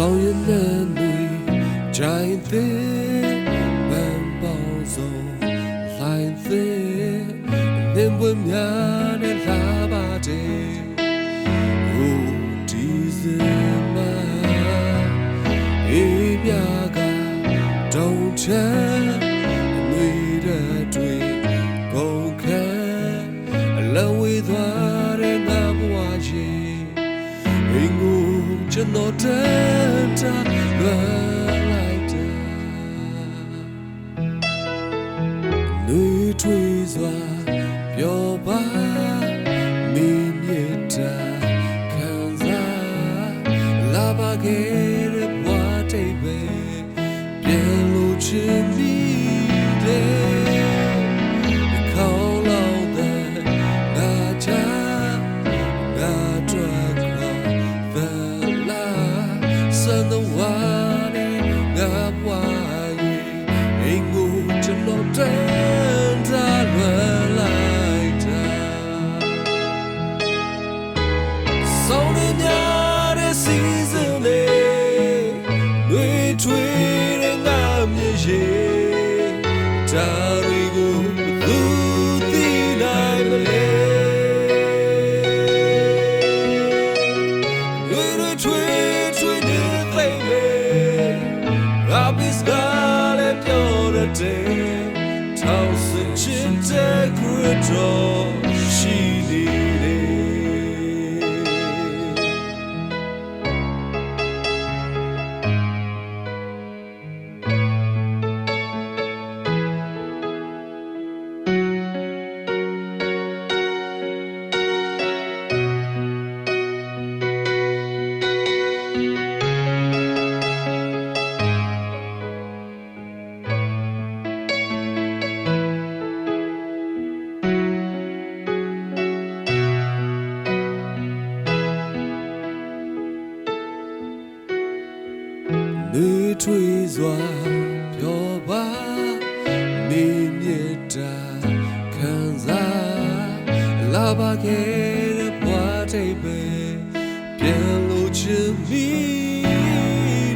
ဆောင်ရတဲ့လူဂျိုင်းသေးဘန်ပေါင်းစုံလိုင်းသေးနေပွင့်များ ကျွန်တော်တန်းတာလွယ်လိုက်တာနှွေထွေးစွာပျော်ပါမိမြေတာခံစားလာပါခဲ့တဲ့ဘဝတိတ်ပဲပြန်လို့ချင်မိ chlo tan ta lwa lai ta so ni nya de season le we twi de nga mye ye ထွေးစွာပျော်ပါနေမြတ်တာခံစားလာပါခဲ့တဲ့ဘဝတိတ်ပဲပြန်လို့ချင်မိ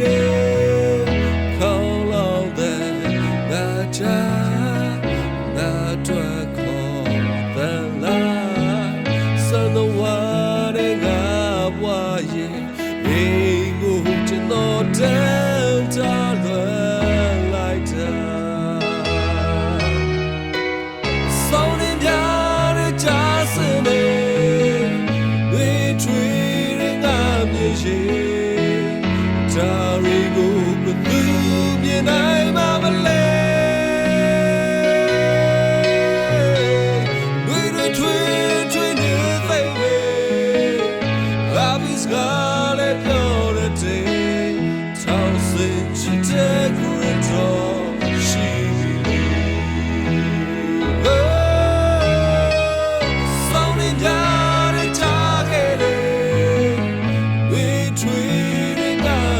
တယ် Call out that ငါချာငါတွေ့ခွ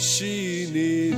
细腻